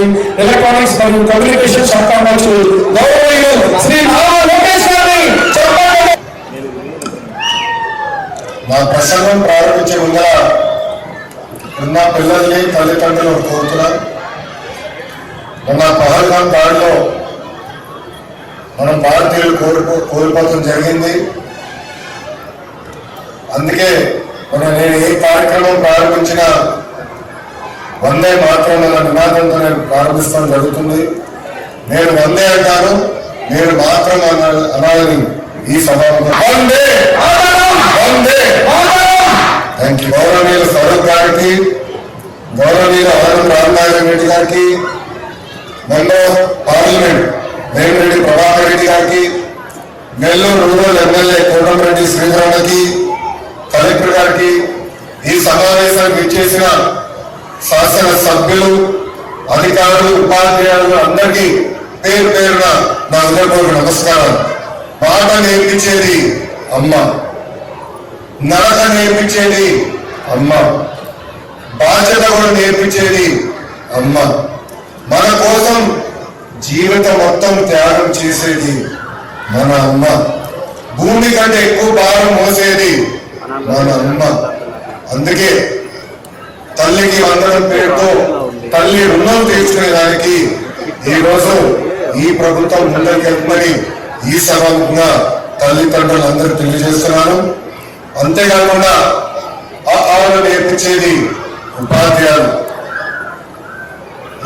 Engineering electronics మరియు communication శాఖ మంత్రి గౌరవనీయులు శ్రీ నారా లోకేష్ గారిని చెప్పండి ప్రసంగం ప్రారంభించే ముందర ఉన్న పిల్లల్ని తల్లిదండ్రులు కోరుతున్నాను మొన్న పహల్గాం దాడిలో మనం భారతీయులు కోల్పో కోల్పోవడం జరిగింది. అందుకే మన నేను ఏ కార్యక్రమం ప్రారంభించినా వందే మాత్రం అన్న నినాదంతో నేను ప్రారంభిస్తాం జరుగుతుంది. నేను వందే అంటాను మీరు మాత్రం అన- అనాలని ఈ సభలో వందే వందే! Thank you. గౌరవనీయులు స్వరూప్ గారికి గౌరవనీయులు ఆనం రామనారాయణ రెడ్డి గారికి మొన్న పార్లమెంట్ వేమిరెడ్డి ప్రభాకర్ రెడ్డి గారికి నెల్లూరు రూరల్ ఎమ్మెల్యే కోటమిరెడ్డి శ్రీధరన్నకి కలెక్టర్ గారికి ఈ సమావేశానికి ఇచ్చేసిన శాసన సభ్యులు అధికారులు ఉపాధ్యాయులు అందరికీ పేరు పేరున నా హృదయపూర్వక నమస్కారం. పాట నేర్పించేది అమ్మ. నడక నేర్పించేది అమ్మ. బాధ్యత కూడా నేర్పించేది అమ్మ. మన కోసం జీవితం మొత్తం త్యాగం చేసేది మన అమ్మ. భూమి కంటే ఎక్కువ భారం మోసేది మన అమ్మ. అందుకే తల్లికి వందనం పేరుతో తల్లి రుణం తీర్చుకునే దానికి ఈ రోజు ఈ ప్రభుత్వం ముందరికెళ్తుందని ఈ సభగా తల్లిదండ్రులందరూ తెలియజేస్తున్నాను అంతేకాకుండా ఆ నేర్పించేది ఉపాధ్యాయులు.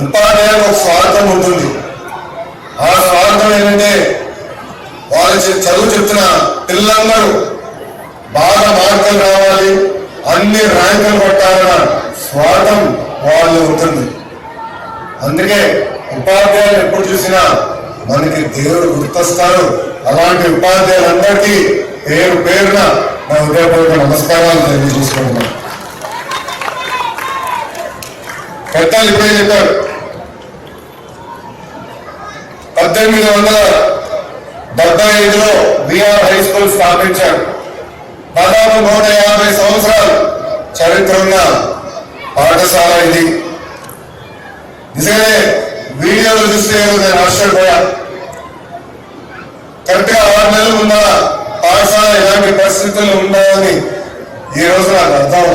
ఉపాధ్యాయులు ఒక స్వార్థం ఉంటుంది. ఆ స్వార్థం ఏంటంటే వాళ్ళు చదువు చెప్తున్న పిల్లలందరూ బాగా మార్కులు రావాలి అన్ని ర్యాంకులు కొట్టాలన్న స్వార్థం వాళ్ళు ఉంటుంది. అందుకే ఉపాధ్యాయులు ఎప్పుడు చూసినా మనకి దేవుడు గుర్తొస్తారు అలాంటి ఉపాధ్యాయులందరికీ పేరు పేరున నా హృదయపూర్వక నమస్కారాలు తెలియజేసుకుంటున్నాను. పెద్దలు ఇప్పుడే చెప్పారు. పద్దెనిమిది వందల డెబ్బై ఐదులో బీఆర్ హై స్కూల్ స్థాపించారు. దాదాపు నూట యాభై సంవత్సరాలు చరిత్ర ఉన్న పాఠశాల ఇది. నిజంగానే వీడియోలు చూస్తే నేను ఆశ్చర్యపోయా. కరెక్ట్గా ఆరు నెలలు ఉన్న పాఠశాల ఎలాంటి పరిస్థితులు ఉన్నాయని ఈ రోజు నాకు అర్థం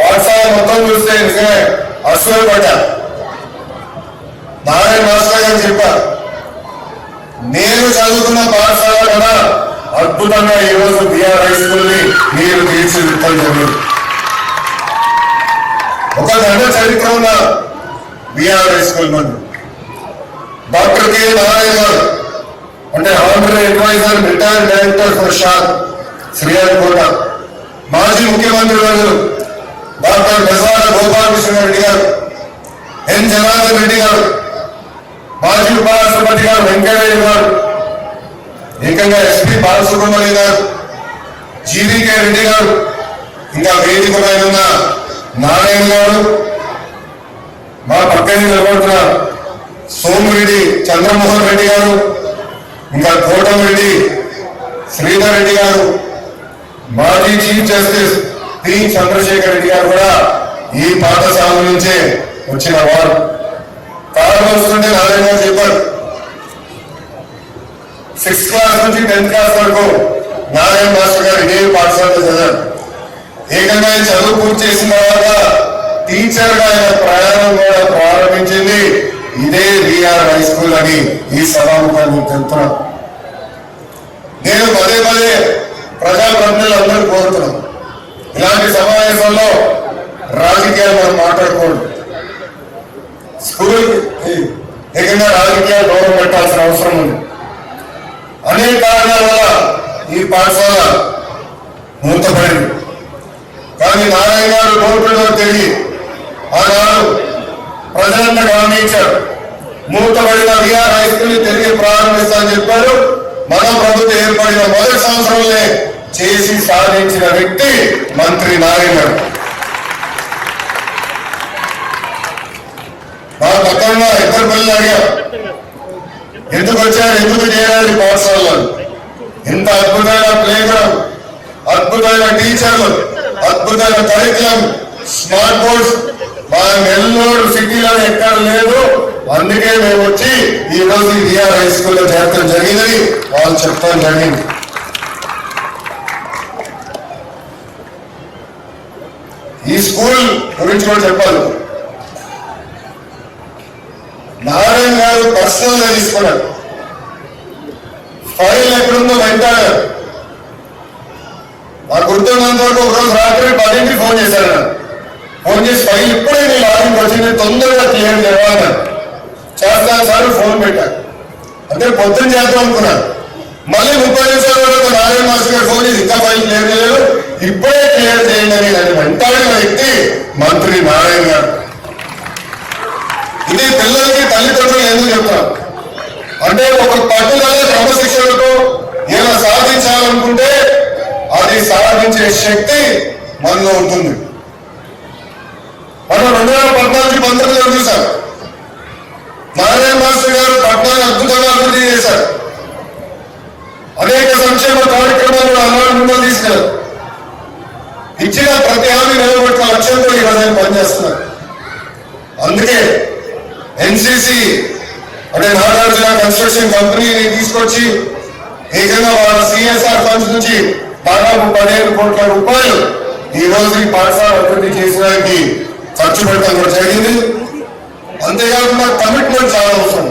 పాఠశాల మొత్తం చూస్తే నిజమే అసూయపడ్డా నారాయణ మాస్టర్ గారు చెప్పారు నేను చదువుకున్న పాఠశాల కదా అద్భుతంగా ఈరోజు రోజు బిఆర్ హై స్కూల్ని మీరు తీర్చిదిద్దడం జరిగింది ఒక గంట చరిత్ర ఉన్న బిఆర్ హై స్కూల్ మంది డాక్టర్ కె నారాయణ గారు అంటే honorary adviser retired director for shock Sriharikota మాజీ ముఖ్యమంత్రి గారు డాక్టర్ బెజవాడ గోపాలకృష్ణ రెడ్డి గారు ఎన్ జనార్దన్ రెడ్డి గారు మాజీ ఉపరాష్ట్రపతి గారు వెంకయ్య గారు ఏకంగా ఎస్పీ బాలసుబ్రహ్మణ్యం గారు జీవీకే రెడ్డి గారు ఇంకా వేదిక పైన ఉన్న నారాయణ గారు మా పక్కనే నిలబడుతున్న సోమిరెడ్డి చంద్రమోహన్ రెడ్డి గారు ఇంకా కోటమిరెడ్డి శ్రీధర్ రెడ్డి గారు మాజీ chief justice P Chandrasekhar Reddy గారు కూడా ఈ పాఠశాల నుంచే వచ్చిన వారు. కాలం నారాయణ గారు చెప్పారు. సిక్స్త్ క్లాస్ నుంచి టెన్త్ క్లాస్ వరకు నారాయణ మాస్టర్ గారు ఇదే పాఠశాలలో చదివారు. ఏకంగా చదువు పూర్తి చేసిన తర్వాత టీచర్గా ఆయన ప్రయాణం కూడా ప్రారంభించింది. ఇదే విఆర్ హై స్కూల్ అని ఈ సభాముఖాన్ని తెలుపుతున్నాం నేను పదే పదే ప్రజాప్రతినిధులు అందరూ కోరుతున్నాం ఇలాంటి సమావేశంలో రాజకీయాలు మనం మాట్లాడకూడదు. స్కూల్ ఏకంగా రాజకీయాలు గౌరవం పెట్టాల్సిన అవసరం ఉంది. అనేక కారణాల వల్ల ఈ పాఠశాల మూతపడింది. కానీ నారాయణ గారు కోరుకుంటూ తెలియ ఆనాడు ప్రజలను గమనించారు మూతపడిన విఆర్ హై తిరిగి ప్రారంభిస్తామని చెప్పారు. మన ప్రభుత్వం ఏర్పడిన మొదటి సంవత్సరంలో చేసి సాధించిన వ్యక్తి మంత్రి నారాయణ గారు. మా పక్కన ఇద్దరు పిల్లలు అడిగారు ఎందుకు వచ్చారు? ఎందుకు చేయాలి పాఠశాలలో? ఇంత అద్భుతమైన ప్లే గ్రౌండ్ అద్భుతమైన టీచర్లు అద్భుతమైన కరికులం స్మార్ట్ బోర్డ్స్ మా నెల్లూరు సిటీలో ఎక్కడ లేదు. అందుకే మేము వచ్చి ఈ రోజు విఆర్ హై స్కూల్లో చేరడం జరిగిందని వాళ్ళు చెప్పడం జరిగింది. ఈ స్కూల్ గురించి కూడా చెప్పాలి. నారాయణ గారు పర్సనల్గా తీసుకున్నాడు ఫైల్ ఎక్కడుందో వెంటాడారు నాకు గుర్తున్నంత వరకు ఒకరోజు రాత్రి పదింటికి ఫోన్ చేశాడు. ఫోన్ చేసి ఫైల్ ఇప్పుడే నీ లాగిన్కి వచ్చింది తొందరగా తీయండి చేయాలి చేస్తాను సార్ ఫోన్ పెట్టాను అంటే పొద్దున చేద్దాం అనుకున్నాను మళ్ళీ ముప్పై నిమిషాల వరకు నారాయణ మాస్టర్ గారు ఫోన్ చేసి ఇంకా ఫైల్ క్లియర్ చేయలేదు ఇప్పుడే క్లియర్ చేయండి అని నన్ను వెంటాడిన వ్యక్తి మంత్రి నారాయణ గారు. ఇది పిల్లలకి తల్లిదండ్రులు ఎందుకు చెప్తాను అంటే ఒక పట్టుదల క్రమశిక్షణతో సాధించే శక్తి మనలో ఉంటుంది. మనం రెండు వేల పద్నాలుగు పంతొమ్మిదిలో చూసాం నారాయణ మాస్టర్ గారు పట్నాన్ని అద్భుతంగా అభివృద్ధి చేశారు. అనేక సంక్షేమ కార్యక్రమాలు అలవాటు ముందు తీసుకెళ్ళారు ఇచ్చిన ప్రతి హామీ నిలబెట్టిన లక్ష్యంతో ఈ రోజు ఆయన పనిచేస్తున్నారు. అందుకే ఎన్సిసి అంటే నాగార్జున కన్స్ట్రక్షన్ కంపెనీని తీసుకొచ్చి ఏకంగా వాళ్ళ సిఎస్ఆర్ ఫండ్స్ నుంచి దాదాపు పదిహేను కోట్ల రూపాయలు ఈ రోజు ఈ పాఠశాల అభివృద్ధి చేసడానికి ఖర్చు పెట్టడం కూడా జరిగింది. అంతేకాకుండా కమిట్మెంట్ చాలా అవసరం.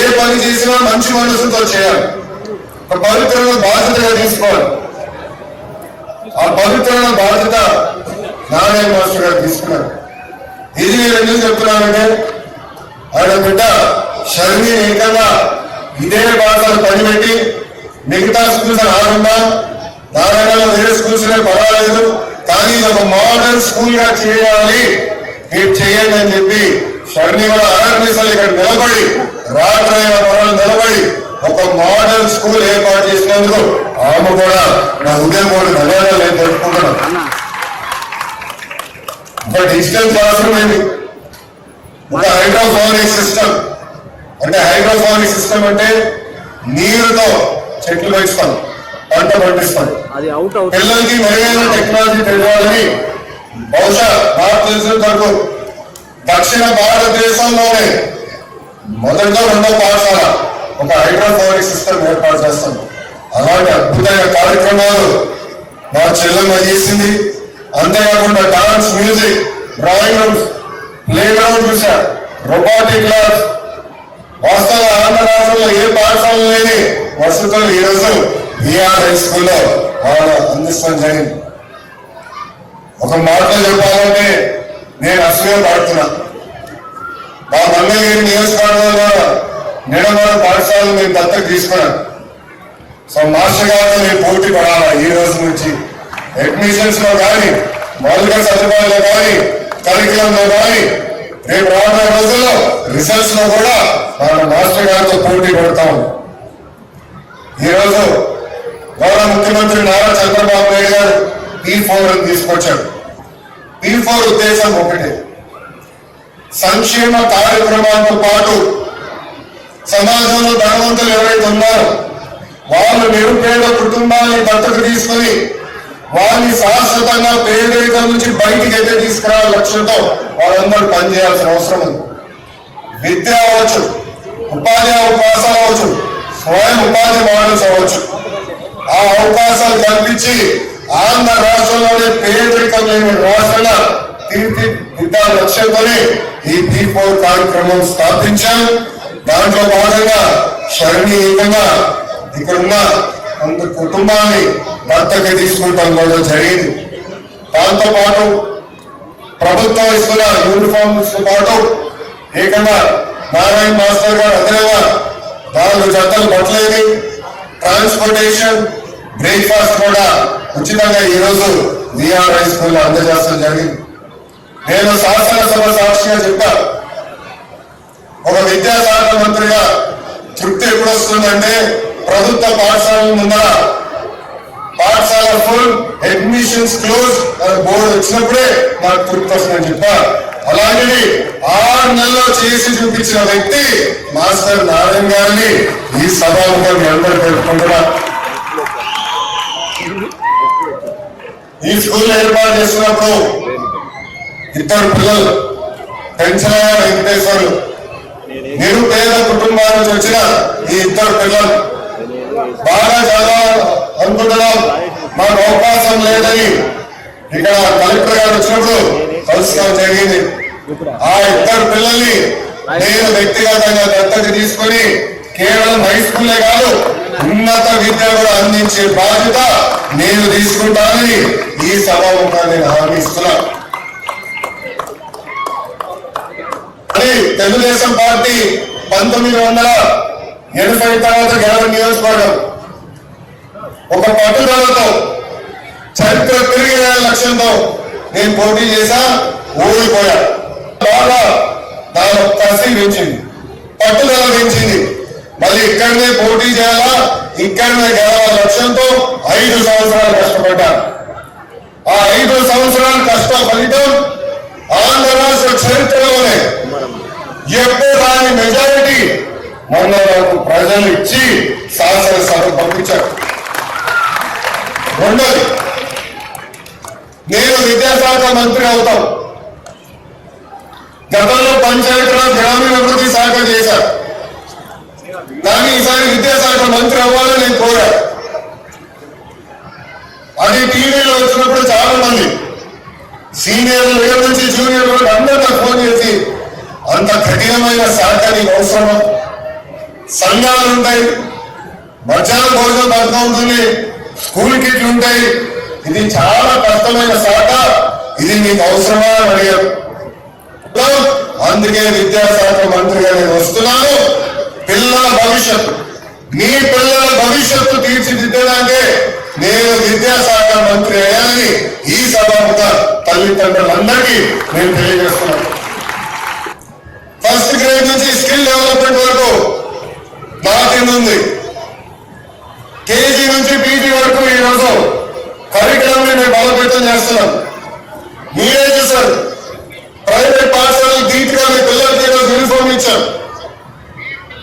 ఏ పని చేసినా మంచి మనసుతో చేయాలి. ఒక పవిత్రమైన బాధ్యతగా తీసుకోవాలి. ఆ పవిత్రమైన బాధ్యత నారాయణ మాస్టర్ గారు తీసుకున్నారు. ఇది నేను ఎందుకు చెప్తున్నానంటే ఆయన బిడ్డ షర్మి ఏకంగా ఇదే భాషను పనిపెట్టి మిగతా స్కూల్స్ ఆగకుండా నారాయణలో వేరే స్కూల్స్ పర్వాలేదు కానీ ఇది ఒక మోడర్న్ స్కూల్గా చేయాలి. మీరు చేయండి అని చెప్పి షర్మి కూడా ఇక్కడ నిలబడి పొరలు నిలబడి ఒక మోడర్న్ స్కూల్ ఏర్పాటు చేసినందుకు ఆమె కూడా నా ఉదయం కూడా ధన్యవాదాలు నేను తెలుపుకుంటున్నాను. ఒక డిజిటల్ క్లాస్ రూమ్ ఇది. ఒక హైడ్రోఫోనిక్ సిస్టమ్ అంటే హైడ్రోఫోనిక్ సిస్టమ్ అంటే నీరుతో చెట్లు పెంచుతాం పంట పండిస్తాం అది అవుట్ అవుట్ పిల్లలకి మెరుగైన టెక్నాలజీ తెలియాలని బహుశా తెలిసినంత వరకు దక్షిణ భారతదేశంలోనే మొదటిలో రెండో పాఠశాల ఒక హైడ్రోఫోనిక్ సిస్టమ్ ఏర్పాటు చేస్తాం. అలాంటి అద్భుతమైన కార్యక్రమాలు మా చెల్లెమ్మ చేసింది. అంతేకాకుండా dance music drawing rooms playground చూసా. రోబోటిక్ క్లాస్ వాస్తవ ఆంధ్ర రాష్ట్రంలో ఏ పాఠశాల లేని వసతులు ఈ రోజు బీఆర్ హై స్కూల్లో వాళ్ళు అందిస్తాం జరిగింది. ఒక మాటలో చెప్పాలంటే నేను అసలే పాడుతున్నా. మా మంగళగిరి నియోజకవర్గంలో నిడమల పాఠశాలను మేము దత్తకు తీసుకున్నాను సో మాస్టర్ గారితో నేను పోటీ పడాలా ఈ రోజు నుంచి? అడ్మిషన్స్లో కానీ మౌలిక సదుపాయాలు కానీ కరికులం లో కానీ రేపు రాబోయే రోజుల్లో రిజల్ట్స్లో కూడా మన మాస్టర్ గారితో పోటీ పడతాం. ఈరోజు గౌరవ ముఖ్యమంత్రి నారా చంద్రబాబు నాయుడు గారు పీ ఫోర్ తీసుకొచ్చాడు పీ ఫోర్ ఉద్దేశం ఒకటే. సంక్షేమ కార్యక్రమాలతో పాటు సమాజంలో ధనవంతులు ఎవరైతే ఉన్నారో వాళ్ళు నిరుపేద కుటుంబాన్ని దత్తత తీసుకొని వాళ్ళని శాశ్వతంగా పేదరికం నుంచి బయటికి అయితే తీసుకురావాల లక్ష్యంతో వాళ్ళందరూ పనిచేయాల్సిన అవసరం ఉంది. విద్య అవ్వచ్చు ఉపాధి అవకాశాలు అవ్వచ్చు స్వయం ఉపాధి మోడల్స్ అవ్వచ్చు ఆ అవకాశాలు కల్పించి ఆంధ్ర రాష్ట్రంలోని పేదరికం లేని రాష్ట్రాల తీర్చిదిద్దా లక్ష్యంతోనే ఈ దీపో కార్యక్రమం స్థాపించాం. దాంట్లో భాగంగా శరణి ఏకంగా ఇక్కడున్న కొంత కుటుంబాన్ని దత్తకి తీసుకుంటాం కూడా జరిగింది. దాంతో పాటు ప్రభుత్వం ఇస్తున్న యూనిఫామ్స్తో పాటు ఏకంగా నారాయణ మాస్టర్ గారు అదేవిధంగా నాలుగు చెత్తలు పట్టలేదు ట్రాన్స్పోర్టేషన్ బ్రేక్ఫాస్ట్ కూడా ఉచితంగా ఈ రోజు విఆర్ హై స్కూల్ అందజేస్తాం జరిగింది. నేను శాసనసభ సాక్షిగా చెప్పా. ఒక విద్యాశాఖ మంత్రిగా తృప్తి ఎప్పుడు వస్తుందంటే ప్రభుత్వ పాఠశాల ముందర పాఠశాల ఫుల్ అడ్మిషన్స్ క్లోజ్ బోర్డు వచ్చినప్పుడే నాకు తృప్తి వస్తుందని చెప్పారు. అలాంటిది ఆరు నెలలో చేసి చూపించిన వ్యక్తి మాస్టర్ నారాయణ గారిని ఈ సభాముఖం మీ అందరూ ఈ స్కూల్ ఏర్పాటు చేసినప్పుడు ఇద్దరు పిల్లలు పెంచరా వెంకటేశ్వర్లు నిరుపేద కుటుంబాల నుంచి వచ్చిన ఈ ఇద్దరు పిల్లలు. బాగా చదవాలి అనుకుంటున్నాం. మాకు అవకాశం లేదని ఇక్కడ కలెక్టర్ గారు వచ్చినప్పుడు కలుసుకోవడం జరిగింది. ఆ ఇద్దరు పిల్లల్ని నేను వ్యక్తిగతంగా దత్తత తీసుకొని కేవలం హై స్కూలే కాదు ఉన్నత విద్య కూడా అందించే బాధ్యత నేను తీసుకుంటానని ఈ సభాముఖాన్ని నేను హామీ ఇస్తున్నా తెలుగుదేశం పార్టీ పంతొమ్మిది వందల ఎనభై తర్వాత గెలవ నియోజకవర్గం. ఒక పట్టుదలతో చరిత్ర తిరిగి లక్ష్యంతో నేను పోటీ చేశా ఓడిపోయా. బాగా దాని కసి పెంచింది. పట్టుదల పెంచింది. మళ్ళీ ఇక్కడనే పోటీ చేయాలా? ఇక్కడనే గెలవాల లక్ష్యంతో ఐదు సంవత్సరాలు కష్టపడ్డాను ఆ ఐదు సంవత్సరాల కష్ట ఫలితం ఆంధ్ర రాష్ట్ర చరిత్రలోనే. ఎప్పుడు దాని మెజారిటీ మొన్న నాకు ప్రజలు ఇచ్చి శాసనసభ పంపించారు. రెండోది నేను విద్యాశాఖ మంత్రి అవుతాం. గతంలో పంచాయతీరాజ్ గ్రామీణాభివృద్ధి శాఖ చేశారు. కానీ ఈసారి విద్యాశాఖ మంత్రి అవ్వాలని నేను కోరా అది టీవీలో వచ్చినప్పుడు చాలా మంది సీనియర్ దగ్గర నుంచి జూనియర్ వరకు అందరూ నాకు ఫోన్ చేసి అంత కఠినమైన శాఖ నీకు అవసరమా? సంఘాలు ఉంటాయి మధ్యాహ్న భోజనం పథకం ఉంటుంది స్కూల్ కిట్లు ఉంటాయి ఇది చాలా కష్టమైన శాఖ. ఇది నీకు అవసరమా అని అడిగారు. అందుకే విద్యాశాఖ మంత్రిగా నేను వస్తున్నాను. పిల్లల భవిష్యత్తు. మీ పిల్లల భవిష్యత్తు తీర్చిదిద్దడానికే నేను విద్యాశాఖ మంత్రి అయ్యానని ఈ సభాముఖ తల్లిదండ్రులందరికీ నేను తెలియజేస్తున్నాను. ఫస్ట్ గ్రేడ్ నుంచి స్కిల్ డెవలప్మెంట్ వరకు నా ఉంది. కేజీ నుంచి పీజీ వరకు ఈ రోజు కరికులం మేము బలోపేతం చేస్తున్నాం మీరే చూసారు ప్రైవేట్ పాఠశాలలు ధీటుగా మీ పిల్లలకి ఈరోజు యూనిఫామ్ ఇచ్చారు.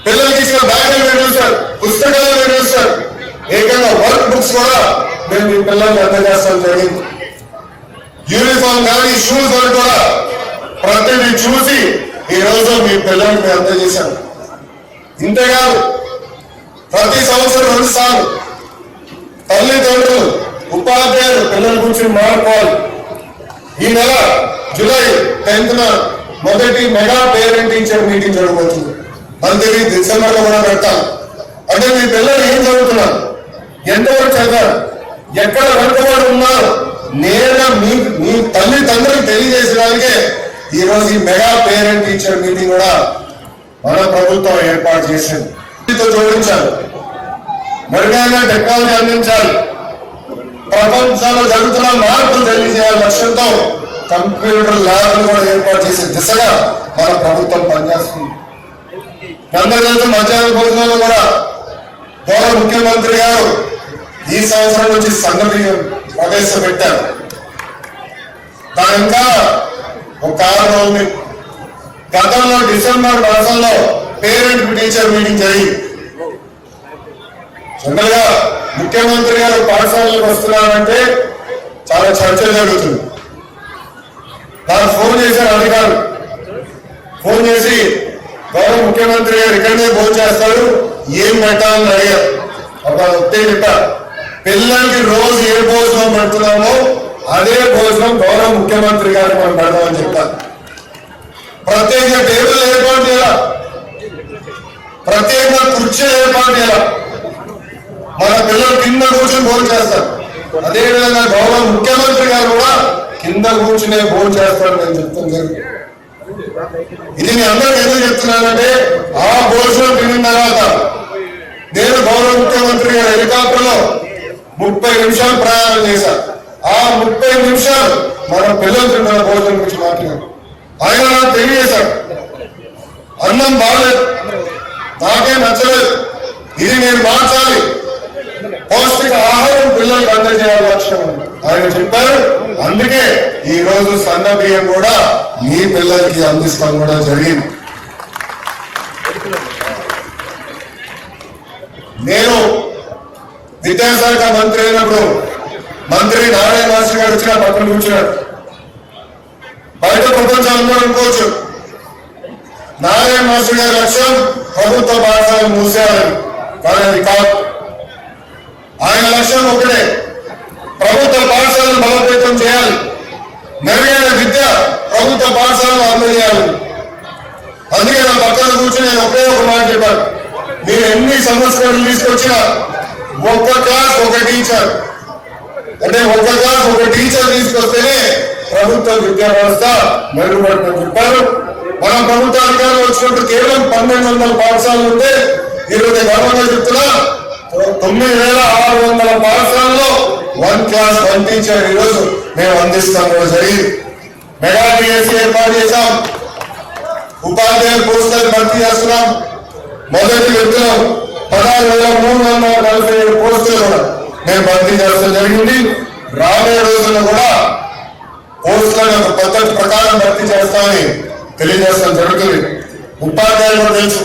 పిల్లలకి ఇచ్చిన బ్యాగులు మీరు చూసారు పుస్తకాలు మీరు చూసారు ఏకంగా వర్క్ బుక్స్ కూడా మేము మీ పిల్లల్ని అందజేస్తాం జరిగింది. యూనిఫామ్ కానీ షూస్ అని కూడా ప్రతిదీ చూసి ఈ రోజు మీ పిల్లలకి మేము అందజేశాం. ఇంతేకాదు ప్రతి సంవత్సరం రెండు సార్లు తల్లిదండ్రులు ఉపాధ్యాయులు పిల్లల గురించి మాట్లాడుకోవాలి ఈ నెల జూలై టెన్త్ మొదటి మెగా పేరెంట్ టీచర్ మీటింగ్ జరగబోతుంది. మంత్రి డిసెంబర్లో కూడా పెడతాం. అంటే మీ పిల్లలు ఏం చదువుతున్నారు? ఎంతవరకు చదివారు? ఎక్కడ వెనుకబడి ఉన్నారు? నేను మీ మీ తల్లిదండ్రులకు తెలియజేసడానికే ఈరోజు ఈ మెగా పేరెంట్ టీచర్ మీటింగ్ కూడా మన ప్రభుత్వం ఏర్పాటు చేసింది. జోడించాలి. మెరుగైన టెక్నాలజీ అందించాలి. ప్రపంచంలో జరుగుతున్న మార్పులు తెలియజేయాలి లక్ష్యంతో కంప్యూటర్ ల్యాబ్లు కూడా ఏర్పాటు చేసే దిశగా మన ప్రభుత్వం పనిచేస్తుంది. అందరి మధ్యాహ్న భోజనంలో కూడా గౌరవ ముఖ్యమంత్రి గారు ఈ సంవత్సరం నుంచి సంగతి ప్రవేశపెట్టారు. దాని ఇంకా ఒక కారణం ఉంది. గతంలో డిసెంబర్ మాసంలో పేరెంట్ టీచర్ మీటింగ్ జరిగింది. జనరల్గా ముఖ్యమంత్రి గారు పాఠశాలకు వస్తున్నారంటే చాలా చర్చ జరుగుతుంది. వారు ఫోన్ చేశారు అధికారులు. ఫోన్ చేసి గౌరవ ముఖ్యమంత్రి గారు ఇక్కడనే ఫోన్ చేస్తారు ఏం పెట్టాలని అడిగారు. ఒక ఒకటే చెప్పారు. పిల్లలకి రోజు ఏ భోజనం పెడుతున్నామో అదే భోజనం గౌరవ ముఖ్యమంత్రి గారు మనం పెడదామని చెప్తారు ప్రత్యేక టేబుల్ ఏర్పాటు చేయాలి? ప్రత్యేక కుర్చీ ఏర్పాటు చేయాలి? మన పిల్లలు కింద కూర్చొని భోజనం చేస్తారు. అదేవిధంగా గౌరవ ముఖ్యమంత్రి గారు కూడా కింద కూర్చునే భోజనం చేస్తారు నేను చెప్తున్నాను ఇది నేను అందరికి ఎందుకు చెప్తున్నానంటే ఆ భోజనం తిన్న తర్వాత నేను గౌరవ ముఖ్యమంత్రి గారు హెలికాప్టర్లో ముప్పై నిమిషాలు ప్రయాణం చేశాను. ఆ ముప్పై నిమిషాలు మన పిల్లలు తిన్న భోజనం గురించి మాట్లాడారు. ఆయన నాకు తెలియజేశారు. అన్నం బాగలేదు. నాకే నచ్చలేదు. ఇది నేను మార్చాలి. పౌష్టిక ఆహారం పిల్లలకు అందజేయాలి లక్ష్యం ఆయన చెప్పారు. అందుకే ఈ రోజు సన్న బియ్యం కూడా మీ పిల్లలకి అందిస్తాం కూడా జరిగింది. నేను విద్యాశాఖ మంత్రి అయినప్పుడు మంత్రి నారాయణ మాస్టర్ గారు వచ్చిన పక్కన కూర్చున్నాడు బయట ప్రపంచం అందరూ అనుకోవచ్చు. నారాయణ మాస్టర్ గారి లక్ష్యం ప్రభుత్వ పాఠశాలను మూసేయాలని. కానీ అది కాదు. ఆయన లక్ష్యం ఒకటే. ప్రభుత్వ పాఠశాలను బలోపేతం చేయాలి. మెరుగైన విద్య ప్రభుత్వ పాఠశాలను అందజేయాలి. అందుకే నా పక్కన కూర్చొని నేను ఒకే ఒక మాట చెప్పాను. మీరు ఎన్ని సంవత్సరాలు తీసుకొచ్చినా ఒక్క క్లాస్ ఒక టీచర్. అంటే ఒక్క క్లాస్ ఒక టీచర్ తీసుకొస్తేనే ప్రభుత్వ విద్యా వ్యవస్థ మెరుగుపడుతుందని చెప్పారు మనం ప్రభుత్వ అధికారులు వచ్చినట్టు కేవలం పన్నెండు వందల పాఠశాలలు ఉంటే ఈరోజు గర్వంగా చెప్తున్నా తొమ్మిది వేల ఆరు వందల పాఠశాలలో వన్ క్లాస్ వన్ టీచర్ ఈరోజు మేము అందిస్తాం కూడా జరిగింది. మెగా డిఎస్సీ ఏర్పాటు చేశాం. ఉపాధ్యాయ పోస్టులు భర్తీ చేస్తున్నాం. మొదటి వ్యక్తిలో పదహారు వేల మూడు వందల నలభై ఏడు పోస్టులు కూడా మేము భర్తీ చేస్తాం జరిగింది. రాబోయే రోజుల్లో కూడా పోస్టులను ఒక పద్ధతి ప్రకారం భర్తీ చేస్తామని తెలియజేస్తాం జరుగుతుంది. ఉపాధ్యాయులు కూడా తెలుసు.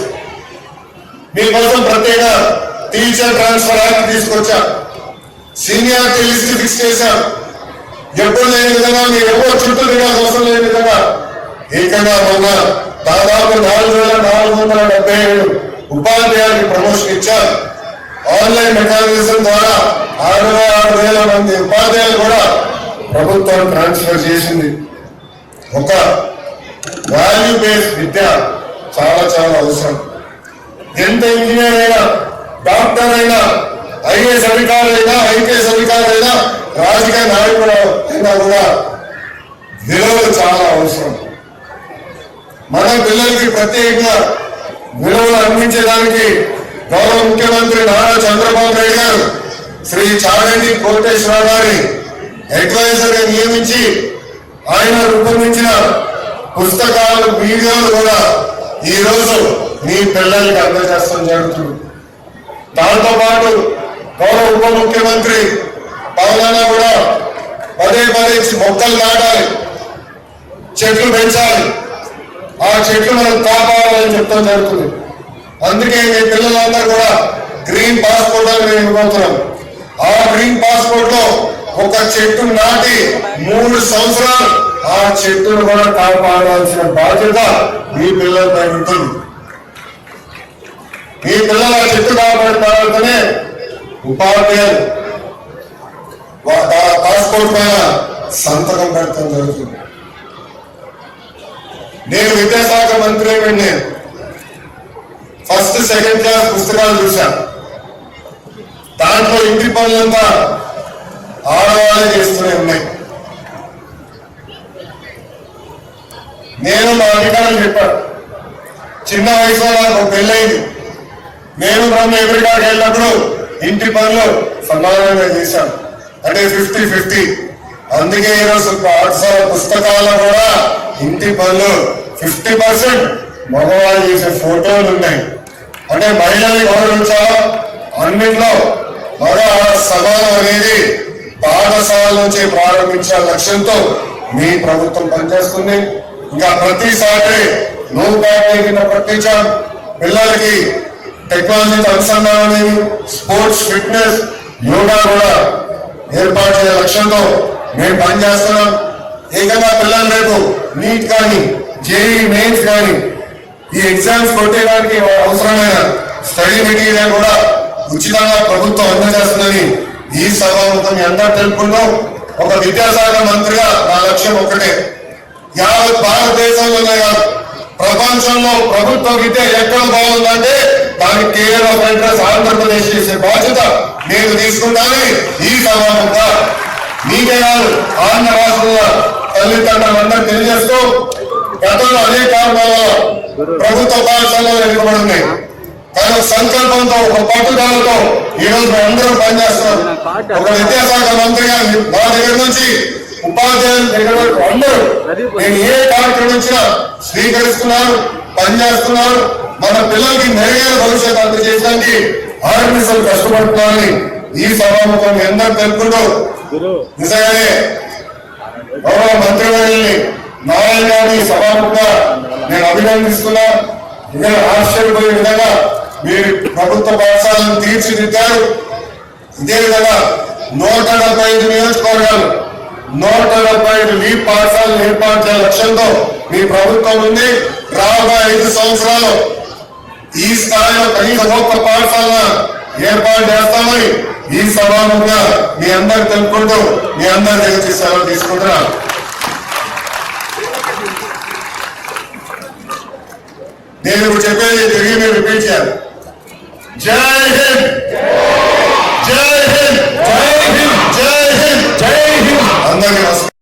మీకోసం ప్రత్యేక టీచర్ ట్రాన్స్ఫర్ యాక్ట్ తీసుకొచ్చా సీనియారిటీ లిస్ట్ ఫిక్స్ చేశాం ఎప్పుడు లేని విధంగా మీరు ఎవరు చుట్టూ తిరగాల్సిన అవసరం లేని విధంగా ఏకంగా మొన్న దాదాపు నాలుగు వేల నాలుగు వందల డెబ్బై ఏడు ఉపాధ్యాయులకు ప్రమోషన్ ఇచ్చారు. ఆన్లైన్ మెకానిజం ద్వారా అరవై ఆరు వేల మంది ఉపాధ్యాయులు కూడా ప్రభుత్వం ట్రాన్స్ఫర్ చేసింది. ఒక వాల్యూ బేస్డ్ విద్య చాలా చాలా అవసరం. ఎంత ఇంజనీర్ అయినా డాక్టర్ అయినా ఐఏఎస్ అధికారులైనా ఐపీఎస్ అధికారులైనా రాజకీయ నాయకులు అయినా కూడా విలువలు చాలా అవసరం. మన పిల్లలకి ప్రత్యేకంగా విలువలు అందించడానికి గౌరవ ముఖ్యమంత్రి నారా చంద్రబాబు నాయుడు గారు శ్రీ చాగంటి కోటేశ్వర గారి అడ్వైజర్గా నియమించి ఆయన రూపొందించిన పుస్తకాలు వీడియోలు కూడా ఈ రోజు మీ పిల్లలకి అందజేస్తాం జరుగుతుంది. దాంతో పాటు గౌరవ ఉప ముఖ్యమంత్రి పవన్ కూడా పదే పదే మొక్కలు నాటాలి చెట్లు పెంచాలి ఆ చెట్లు మనం కాపాడాలని చెప్తాం జరుగుతుంది. అందుకే మీ పిల్లలందరూ కూడా గ్రీన్ పాస్పోర్ట్ అని మేము ఇవ్వబోతున్నాం. ఆ గ్రీన్ పాస్పోర్ట్లో ఒక చెట్టు నాటి మూడు సంవత్సరాలు ఆ చెట్టును కూడా కాపాడాల్సిన బాధ్యత మీ పిల్లలపై ఉంటుంది. మీ పిల్లల చెట్టు కాపాడిన తర్వాతనే ఉపాధ్యాయులు వా- పాస్పోర్ట్ పైన సంతకం పెట్టడం జరుగుతుంది. నేను విద్యాశాఖ మంత్రి నేను ఫస్ట్ సెకండ్ క్లాస్ పుస్తకాలు చూశాను. దాంట్లో ఇంటి పనులంతా ఆడవాళ్ళే చేస్తూనే ఉన్నాయి. నేను మా అధికారులు చెప్పాను చిన్న వయసులో నాకు ఒక పెళ్ళైంది నేను బ్రహ్మ ఎదురుగాడికి వెళ్ళినప్పుడు ఇంటి పనులు సమానంగా చేశాను. అంటే ఫిఫ్టీ ఫిఫ్టీ అందుకే ఈరోజు పాఠశాల పుస్తకాలు కూడా ఇంటి పనులు ఫిఫ్టీ పర్సెంట్ మగవాళ్ళు చేసే ఫోటోలు ఉన్నాయి. అంటే మహిళల్ని గౌరవించాలా? అన్నింటిలో మగ సమానం అనేది పాఠశాల నుంచి ప్రారంభించే లక్ష్యంతో మీ ప్రభుత్వం పనిచేస్తుంది. ఇంకా ప్రతిసారి నూరు బ్యాగ్ కింద పట్టించాం పిల్లలకి టెక్నాలజీతో అనుసంధానం అనేది స్పోర్ట్స్ ఫిట్నెస్ యోగా కూడా ఏర్పాటు చేసే లక్ష్యంతో మేము పనిచేస్తున్నాం ఏకంగా పిల్లలు రేపు నీట్ కానీ జేఈ మెయిన్స్ కానీ ఈ ఎగ్జామ్స్ కొట్టేయడానికి అవసరమైన స్టడీ మెటీరియల్ కూడా ఉచితంగా ప్రభుత్వం అందజేస్తుందని ఈ సభాముఖం మీ అందరూ తెలుపుకుంటాం ఒక విద్యాశాఖ మంత్రిగా నా లక్ష్యం ఒకటే యావత్ భారతదేశంలోనే కాదు ప్రపంచంలో ప్రభుత్వ విద్య ఎక్కడ బాగుందంటే దానికి కేర్ ఆఫ్ ఆంధ్రప్రదేశ్ చేసే బాధ్యత నేను తీసుకుంటానని ఈ సమాజంగా. మీకే కాదు ఆంధ్ర రాష్ట్రంలో తల్లిదండ్రులందరూ తెలియజేస్తూ గతంలో అనేక కారణాలలో ప్రభుత్వ పాఠశాలలో వెనుకబడి కానీ ఒక సంకల్పంతో ఒక పట్టుదలతో ఈ రోజు అందరూ పనిచేస్తున్నారు ఒక విద్యాశాఖ మంత్రిగా మా దగ్గర నుంచి ఉపాధ్యాయుల దగ్గర అందరూ నేను ఏ కార్యక్రమం ఇచ్చినా స్వీకరిస్తున్నారు పనిచేస్తున్నారు మన పిల్లలకి మెరుగైన భవిష్యత్తు అందజేయడానికి ఆర్ఎన్ఎస్ఎల్ కష్టపడుతున్నారని ఈ సభాముఖం మీ అందరూ తెలుపుకుంటూ నిజంగానే గౌరవ మంత్రివర్యుల్ని నారాయణ గారిని సభాముఖంగా నేను అభినందిస్తున్నా. ఇంకా ఆశ్చర్యపోయే విధంగా మీరు ప్రభుత్వ పాఠశాలను తీర్చిదిద్దారు. ఇదే విధంగా నూట డెబ్బై ఐదు నియోజకవర్గాలు నూట డెబ్బై ఐదు లీప్ పాఠశాలను ఏర్పాటు చేయాల లక్ష్యంతో మీ ప్రభుత్వం ఉంది. రాబోయే ఐదు సంవత్సరాలు ఈ స్థాయిలో కనీస ఒక్క పాఠశాల ఏర్పాటు చేస్తామని ఈ సభాముగా మీ అందరు తెలుపుకుంటూ మీ అందరి దగ్గర సెలవు తీసుకుంటున్నా నేను ఇప్పుడు చెప్పేది తిరిగి మీరు రిపీట్ చేయాలి. జై హింద్! జై హింద్! జై హింద్! జై హింద్! జై హింద్! అందరికీ నమస్కారం.